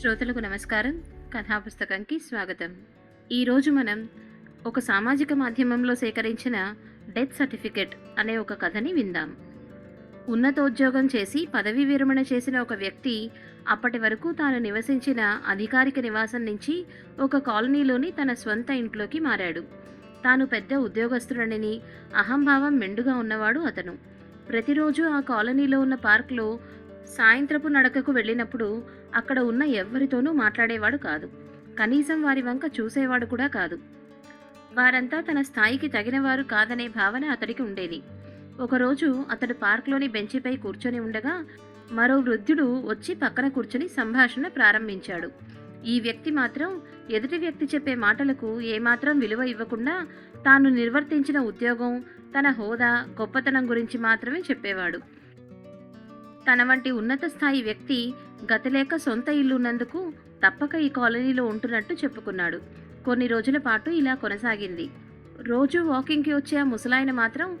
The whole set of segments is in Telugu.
శ్రోతలకు నమస్కారం. కథాపుస్తకంకి స్వాగతం. ఈరోజు మనం ఒక సామాజిక మాధ్యమంలో సేకరించిన డెత్ సర్టిఫికెట్ అనే ఒక కథని విందాం. ఉన్నతోద్యోగం చేసి పదవీ విరమణ చేసిన ఒక వ్యక్తి అప్పటి వరకు తాను నివసించిన అధికారిక నివాసం నుంచి ఒక కాలనీలోని తన స్వంత ఇంట్లోకి మారాడు. తాను పెద్ద ఉద్యోగస్తుడని అహంభావం మెండుగా ఉన్నవాడు అతను. ప్రతిరోజు ఆ కాలనీలో ఉన్న పార్క్లో సాయంత్రపు నడకకు వెళ్ళినప్పుడు అక్కడ ఉన్న ఎవ్వరితోనూ మాట్లాడేవాడు కాదు. కనీసం వారి వంక చూసేవాడు కూడా కాదు. వారంతా తన స్థాయికి తగినవారు కాదనే భావన అతడికి ఉండేది. ఒకరోజు అతడు పార్క్లోని బెంచిపై కూర్చొని ఉండగా మరో వృద్ధుడు వచ్చి పక్కన కూర్చొని సంభాషణ ప్రారంభించాడు. ఈ వ్యక్తి మాత్రం ఎదుటి వ్యక్తి చెప్పే మాటలకు ఏమాత్రం విలువ ఇవ్వకుండా తాను నిర్వర్తించిన ఉద్యోగం తన హోదా గొప్పతనం గురించి మాత్రమే చెప్పేవాడు. తన వంటి ఉన్నత స్థాయి వ్యక్తి గతిలేక సొంత ఇల్లు ఉన్నందుకు తప్పక ఈ కాలనీలో ఉంటున్నట్టు చెప్పుకున్నాడు. కొన్ని రోజుల పాటు ఇలా కొనసాగింది. రోజు వాకింగ్కి వచ్చే ఆ ముసలాయన మాత్రం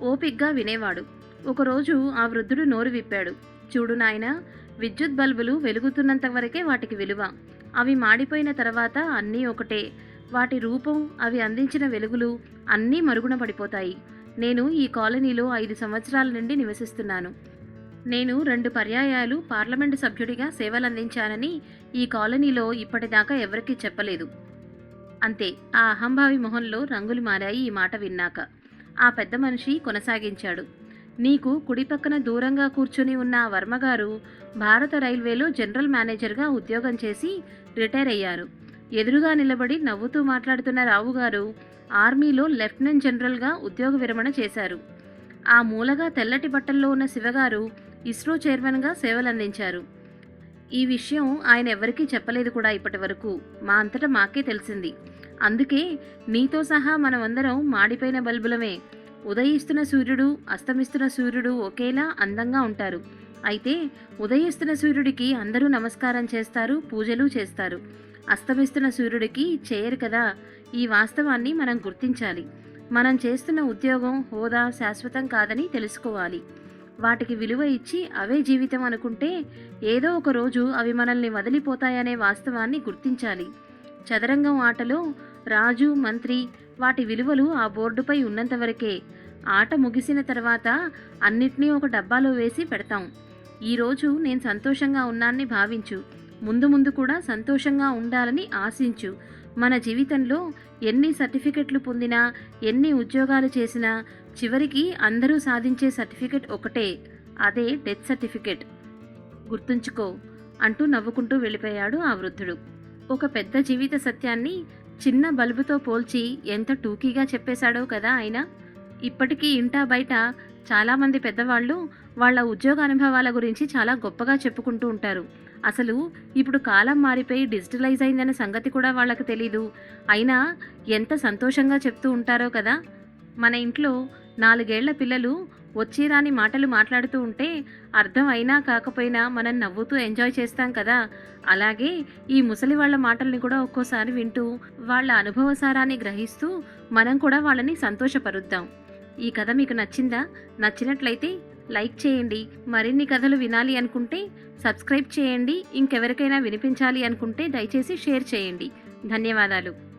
ఓపిగ్గా వినేవాడు. ఒకరోజు ఆ వృద్ధుడు నోరు విప్పాడు. చూడు నాయన విద్యుత్ బల్బులు వెలుగుతున్నంత వరకే వాటికి విలువ. అవి మాడిపోయిన తర్వాత అన్నీ ఒకటే. వాటి రూపం అవి అందించిన వెలుగులు అన్నీ మరుగున పడిపోతాయి. నేను ఈ కాలనీలో ఐదు సంవత్సరాల నుండి నివసిస్తున్నాను. నేను రెండు పర్యాయాలు పార్లమెంటు సభ్యుడిగా సేవలందించానని ఈ కాలనీలో ఇప్పటిదాకా ఎవరికీ చెప్పలేదు. అంతే ఆ అహంభావి మొహంలో రంగులు మారాయి ఈ మాట విన్నాక. ఆ పెద్ద మనిషి కొనసాగించాడు. నీకు కుడి పక్కన దూరంగా కూర్చుని ఉన్న వర్మగారు భారత రైల్వేలో జనరల్ మేనేజర్గా ఉద్యోగం చేసి రిటైర్ అయ్యారు. ఎదురుగా నిలబడి నవ్వుతూ మాట్లాడుతున్న రావు గారు ఆర్మీలో లెఫ్టినెంట్ జనరల్గా ఉద్యోగ విరమణ చేశారు. ఆ మూలగా తెల్లటి బట్టల్లో ఉన్న శివగారు ఇస్రో చైర్మన్గా సేవలందించారు. ఈ విషయం ఆయన ఎవరికీ చెప్పలేదు కూడా ఇప్పటి వరకు. మా అంతటా మాకే తెలిసింది. అందుకే నీతో సహా మనమందరం మాడిపోయిన బల్బులమే. ఉదయిస్తున్న సూర్యుడు అస్తమిస్తున్న సూర్యుడు ఒకేలా అందంగా ఉంటారు. అయితే ఉదయిస్తున్న సూర్యుడికి అందరూ నమస్కారం చేస్తారు పూజలు చేస్తారు. అస్తమిస్తున్న సూర్యుడికి చేయరు కదా? ఈ వాస్తవాన్ని మనం గుర్తించాలి. మనం చేస్తున్న ఉద్యోగం హోదా శాశ్వతం కాదని తెలుసుకోవాలి. వాటికి విలువ ఇచ్చి అవే జీవితం అనుకుంటే ఏదో ఒక రోజు అవి మనల్ని వదిలిపోతాయనే వాస్తవాన్ని గుర్తించాలి. చదరంగం ఆటలో రాజు మంత్రి వాటి విలువలు ఆ బోర్డుపై ఉన్నంత వరకే. ఆట ముగిసిన తర్వాత అన్నిటినీ ఒక డబ్బాలో వేసి పెడతాం. ఈరోజు నేను సంతోషంగా ఉన్నాన్ని భావించు. ముందు ముందు కూడా సంతోషంగా ఉండాలని ఆశించు. మన జీవితంలో ఎన్ని సర్టిఫికెట్లు పొందినా ఎన్ని ఉద్యోగాలు చేసినా చివరికి అందరూ సాధించే సర్టిఫికెట్ ఒకటే అదే డెత్ సర్టిఫికెట్. గుర్తుంచుకో అంటూ నవ్వుకుంటూ వెళ్ళిపోయాడు ఆ వృద్ధుడు. ఒక పెద్ద జీవిత సత్యాన్ని చిన్న బల్బుతో పోల్చి ఎంత టూకీగా చెప్పేశాడో కదా ఆయన ఇప్పటికీ ఇంటా బయట చాలామంది పెద్దవాళ్ళు వాళ్ళ ఉద్యోగ అనుభవాల గురించి చాలా గొప్పగా చెప్పుకుంటూ ఉంటారు. అసలు ఇప్పుడు కాలం మారిపోయి డిజిటలైజ్ అయిందనే సంగతి కూడా వాళ్ళకి తెలీదు. అయినా ఎంత సంతోషంగా చెప్తూ ఉంటారో కదా. మన ఇంట్లో నాలుగేళ్ళ పిల్లలు వచ్చి రాని మాటలు మాట్లాడుతూ ఉంటే అర్థం అయినా కాకపోయినా మనం నవ్వుతూ ఎంజాయ్ చేస్తాం కదా. అలాగే ఈ ముసలి వాళ్ళ మాటల్ని కూడా ఒక్కోసారి వింటూ వాళ్ళ అనుభవసారాన్ని గ్రహిస్తూ మనం కూడా వాళ్ళని సంతోషపరుద్దాం. ఈ కథ మీకు నచ్చిందా? నచ్చినట్లయితే లైక్ చేయండి మరిన్ని కథలు వినాలి అనుకుంటే సబ్స్క్రైబ్ చేయండి ఇంకెవరికైనా వినిపించాలి అనుకుంటే దయచేసి షేర్ చేయండి. ధన్యవాదాలు.